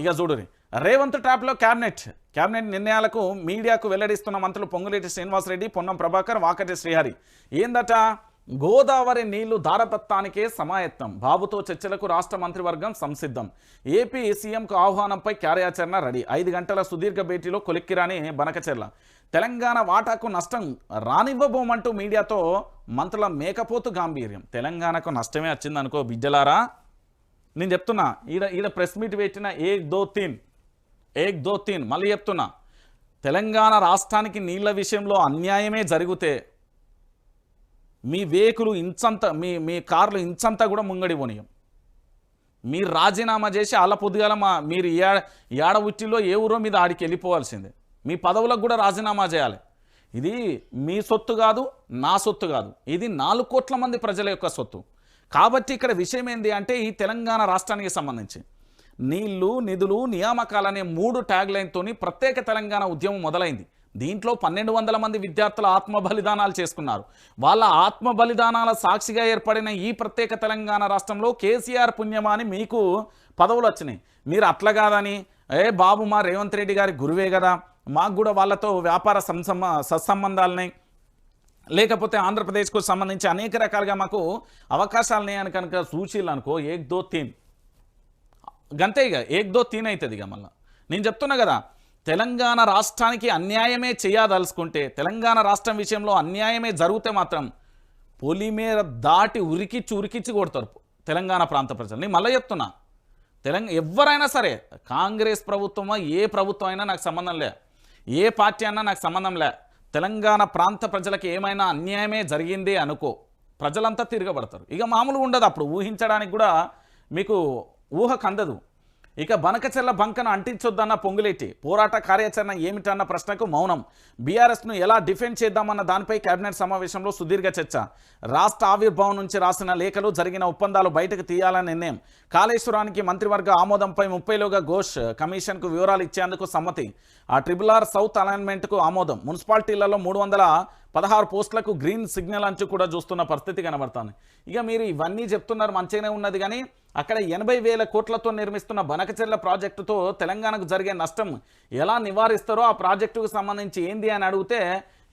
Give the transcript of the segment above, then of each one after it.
ఇక చూడు రేవంత్ ట్రాప్లో క్యాబినెట్. క్యాబినెట్ నిర్ణయాలకు మీడియాకు వెల్లడిస్తున్న మంత్రులు పొంగులేటి శ్రీనివాసరెడ్డి పొన్నం ప్రభాకర్ వాకటి శ్రీహరి. ఏందట? గోదావరి నీళ్ళు దారదత్తానికే సమాయత్తం. బాబుతో చర్చలకు రాష్ట్ర మంత్రివర్గం సంసిద్ధం. ఏపీ సీఎంకు ఆహ్వానంపై కార్యాచరణ రెడీ. ఐదు గంటల సుదీర్ఘ భేటీలో కొలిక్కిరాని బనకచెర్ల. తెలంగాణ వాటాకు నష్టం రానివ్వబోమంటూ మీడియాతో మంత్రుల మేకపోతు గాంభీర్యం. తెలంగాణకు నష్టమే వచ్చిందనుకో బిడ్డలారా. నేను చెప్తున్నా ఈడ ఈడ ప్రెస్ మీట్ పెట్టిన ఏక్ దో తీన్ ఏక్ దో తీన్ మళ్ళీ చెప్తున్నా తెలంగాణ రాష్ట్రానికి నీళ్ళ విషయంలో అన్యాయమే జరిగితే మీ వేకులు ఇంచంత మీ మీ కార్లు ఇంచంతా కూడా ముంగడి పోనీయం మీరు రాజీనామా చేసి అల్ల పొద్దుగాల మా మీరు ఏడ ఉట్టిలో ఏ ఊరో మీద ఆడికి వెళ్ళిపోవాల్సిందే. మీ పదవులకు కూడా రాజీనామా చేయాలి. ఇది మీ సొత్తు కాదు నా సొత్తు కాదు. ఇది నాలుగు కోట్ల మంది ప్రజల యొక్క సొత్తు. కాబట్టి ఇక్కడ విషయం ఏంటి అంటే ఈ తెలంగాణ రాష్ట్రానికి సంబంధించి నీళ్ళు నిధులు నియామకాలనే మూడు ట్యాగ్ లైన్తోని ప్రత్యేక తెలంగాణ ఉద్యమం మొదలైంది. దీంట్లో పన్నెండు వందల మంది విద్యార్థుల ఆత్మ బలిదానాలు చేసుకున్నారు. వాళ్ళ ఆత్మ బలిదానాల సాక్షిగా ఏర్పడిన ఈ ప్రత్యేక తెలంగాణ రాష్ట్రంలో కేసీఆర్ పుణ్యమా మీకు పదవులు వచ్చినాయి. మీరు అట్లా కాదని ఏ బాబు మా రేవంత్ రెడ్డి గారి గురువే కదా మాకు కూడా వాళ్ళతో వ్యాపార సంసంబ సత్సంబంధాలున్నాయి. లేకపోతే ఆంధ్రప్రదేశ్కు సంబంధించి అనేక రకాలుగా మాకు అవకాశాలు ఉన్నాయని కనుక సూచీలు అనుకో ఏక్ దో తీన్. గంతే ఇక ఏక్ దో తీన్ అవుతుంది ఇక మళ్ళీ. నేను చెప్తున్నా కదా తెలంగాణ రాష్ట్రానికి అన్యాయమే చేయదలుచుకుంటే తెలంగాణ రాష్ట్రం విషయంలో అన్యాయమే జరిగితే మాత్రం పొలిమేర దాటి ఉరికిచ్చి ఉరికిచ్చి కొడతారు తెలంగాణ ప్రాంత ప్రజలు. నేను మళ్ళీ చెప్తున్నా తెలంగాణ ఎవరైనా సరే కాంగ్రెస్ ప్రభుత్వమా ఏ ప్రభుత్వం అయినా నాకు సంబంధం లే. ఏ పార్టీ అయినా నాకు సంబంధం లే. తెలంగాణ ప్రాంత ప్రజలకు ఏమైనా అన్యాయమే జరిగింది అనుకో ప్రజలంతా తిరగబడతారు. ఇక మామూలు ఉండదు అప్పుడు ఊహించడానికి కూడా మీకు ఊహ కందదు. ఇక బనకచెల్ల బంకను అంటించొద్దన్న పొంగులేటి. పోరాట కార్యాచరణ ఏమిటన్న ప్రశ్నకు మౌనం. బీఆర్ఎస్ను ఎలా డిఫెండ్ చేద్దామన్న దానిపై కేబినెట్ సమావేశంలో సుదీర్ఘ చర్చ. రాష్ట్ర ఆవిర్భావం నుంచి రాసిన లేఖలు జరిగిన ఒప్పందాలు బయటకు తీయాలని నిర్ణయం. కాళేశ్వరానికి మంత్రివర్గ ఆమోదంపై ముప్పైలోగా ఘోష్ కమిషన్కు వివరాలు ఇచ్చేందుకు సమ్మతి. ఆ ట్రిబుల్ ఆర్ సౌత్ అలైన్మెంట్కు ఆమోదం. మున్సిపాలిటీలలో మూడు వందల పదహారు పోస్టులకు గ్రీన్ సిగ్నల్ అంచు కూడా చూస్తున్న పరిస్థితి కనబడుతుంది. ఇక మీరు ఇవన్నీ చెప్తున్నారు మంచిగానే ఉన్నది కానీ అక్కడ ఎనభై వేల కోట్లతో నిర్మిస్తున్న బనకచెర్ల ప్రాజెక్టుతో తెలంగాణకు జరిగే నష్టం ఎలా నివారిస్తారో ఆ ప్రాజెక్టుకు సంబంధించి ఏంది అని అడిగితే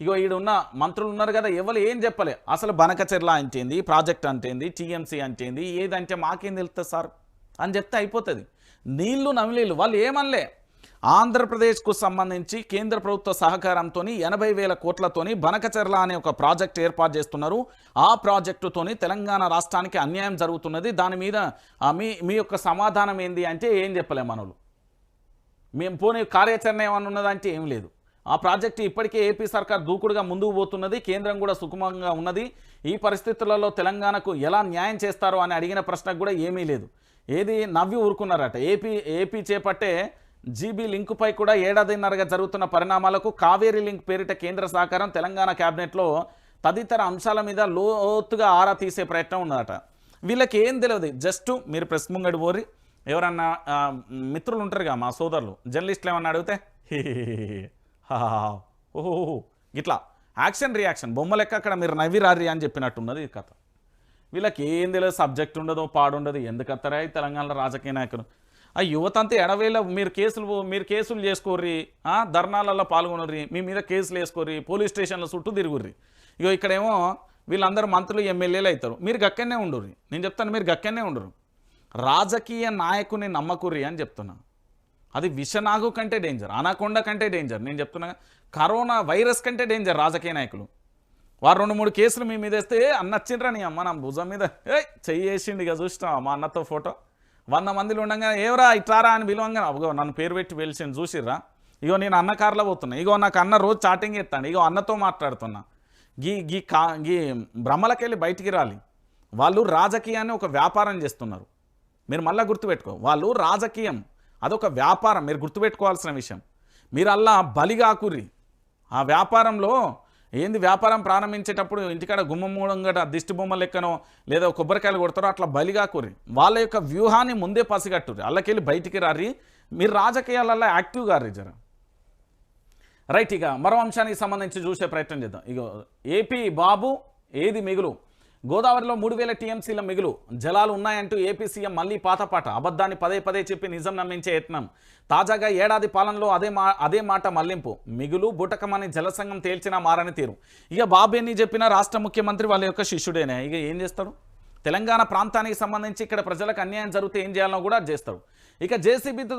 ఇగో ఈడున్న మంత్రులు ఉన్నారు కదా ఎవరు ఏం చెప్పలే? అసలు బనకచెర్ల అంటేంది ప్రాజెక్ట్ అంటేంది టీఎంసీ అంటేంది ఏదంటే మాకేం తెలుస్తుంది సార్? అని చెప్తే అయిపోతుంది. నీళ్ళు నమిలీలు వాళ్ళు ఏమనలే? ఆంధ్రప్రదేశ్కు సంబంధించి కేంద్ర ప్రభుత్వ సహకారంతో ఎనభై వేల కోట్లతోని బనకచెర్ల అనే ఒక ప్రాజెక్ట్ ఏర్పాటు చేస్తున్నారు. ఆ ప్రాజెక్టుతోని తెలంగాణ రాష్ట్రానికి అన్యాయం జరుగుతున్నది. దాని మీద మీ మీ యొక్క సమాధానం ఏంది అంటే ఏం చెప్పలే మనలు మేము పోనీ కార్యాచరణ ఏమన్నా ఉన్నదంటే ఏం లేదు. ఆ ప్రాజెక్టు ఇప్పటికే ఏపీ సర్కార్ దూకుడుగా ముందుకు పోతున్నది. కేంద్రం కూడా సుకుమంగా ఉన్నది. ఈ పరిస్థితులలో తెలంగాణకు ఎలా న్యాయం చేస్తారో అని అడిగిన ప్రశ్నకు కూడా ఏమీ లేదు. ఏది నవ్వి ఊరుకున్నారట. ఏపీ ఏపీ చేపట్టే జీబీ లింకుపై కూడా ఏడాదిన్నరగా జరుగుతున్న పరిణామాలకు కావేరీ లింక్ పేరిట కేంద్ర సహకారం తెలంగాణ క్యాబినెట్లో తదితర అంశాల మీద లోతుగా ఆరా తీసే ప్రయత్నం ఉన్నదట. వీళ్ళకి ఏం తెలియదు. జస్ట్ మీరు ప్రెస్ ముంగడి పోరి ఎవరన్నా మిత్రులు ఉంటారుగా మా సోదరులు జర్నలిస్టులు ఏమన్నా అడిగితే ఓహో ఇట్లా. Action reaction. బొమ్మ లెక్క అక్కడ మీరు నవ్విరారి అని చెప్పినట్టున్నది ఈ కథ. వీళ్ళకి ఏం తెలియదు. సబ్జెక్ట్ ఉండదు పాడుండదు. ఎందుకు వస్తారా తెలంగాణలో రాజకీయ నాయకులు? ఆ యువత అంతా ఎడవేళ మీరు కేసులు మీరు కేసులు చేసుకోర్రి ఆ, ధర్నాలలో పాల్గొనర్రి మీ మీద కేసులు వేసుకోర్రి పోలీస్ స్టేషన్ల చుట్టూ తిరుగుర్రి. ఇగో ఇక్కడేమో వీళ్ళందరూ మంత్రులు ఎమ్మెల్యేలు అవుతారు మీరు గక్కనే ఉండుర్రి. నేను చెప్తాను మీరు గక్కనే ఉండరు రాజకీయ నాయకుని నమ్మకుర్రి అని చెప్తున్నా. అది విషనాగు కంటే డేంజర్ అనకొండ కంటే డేంజర్ నేను చెప్తున్నా కరోనా వైరస్ కంటే డేంజర్ రాజకీయ నాయకులు. వారు రెండు మూడు కేసులు మీ మీద వేస్తే అన్న వచ్చిండ్రా నీ అమ్మ నా భుజం మీద. ఏ చెయ్యేసిండు ఇక చూసినా మా అన్నతో ఫోటో? వంద మందిలో ఉండగా ఏవరా ఇట్లారా అని పిలవంగా అగో నన్ను పేరు పెట్టి పిలిచిండు చూసిర్రా? ఇగో నేను అన్న కార్లో పోతున్నా. ఇగో నాకు అన్న రోజు చాటింగ్ ఎత్తాను ఇగో అన్నతో మాట్లాడుతున్నా. గీ గీ కా గీ భ్రమలకెళ్ళి బయటికి రాలి. వాళ్ళు రాజకీయాన్ని ఒక వ్యాపారం చేస్తున్నారు. మీరు మళ్ళీ గుర్తుపెట్టుకో వాళ్ళు రాజకీయం. అదొక వ్యాపారం. మీరు గుర్తుపెట్టుకోవాల్సిన విషయం. మీరు అల్లా బలిగాకుర్రి. ఆ వ్యాపారంలో ఏంది వ్యాపారం ప్రారంభించేటప్పుడు ఇంటికాడ గుమ్మం మూడంగట దిష్టి బొమ్మ లెక్కనో లేదా కొబ్బరికాయలు కొడతారో అట్లా బలిగా కూరి వాళ్ళ యొక్క వ్యూహాన్ని ముందే పసిగట్టుర్రి. అల్లకెళ్ళి బయటికి రారి మీరు రాజకీయాలలో యాక్టివ్గా రీ రైట్ ఇక మరో అంశానికి సంబంధించి చూసే ప్రయత్నం చేద్దాం. ఇక ఏపీ బాబు ఏది మిగులు? గోదావరిలో మూడు వేల టీఎంసీల మిగులు. జలాలు ఉన్నాయంటూ ఏపీ సీఎం మళ్ళీ పాతపాట అబద్ధాన్ని పదే పదే చెప్పి నిజం నమ్మించే యత్నం. తాజాగా ఏడాది పాలనలో అదే మా అదే మాట మళ్ళింపు. మిగులు బుటకమని జలసంఘం తేల్చినా మారని తీరు. ఇక బాబు ఎన్ని చెప్పినా రాష్ట్ర ముఖ్యమంత్రి వాళ్ళ యొక్క శిష్యుడేనే. ఇక ఏం చేస్తాడు తెలంగాణ ప్రాంతానికి సంబంధించి ఇక్కడ ప్రజలకు అన్యాయం జరిగితే ఏం చేయాలనో కూడా చేస్తాడు ఇక జేసీబీతో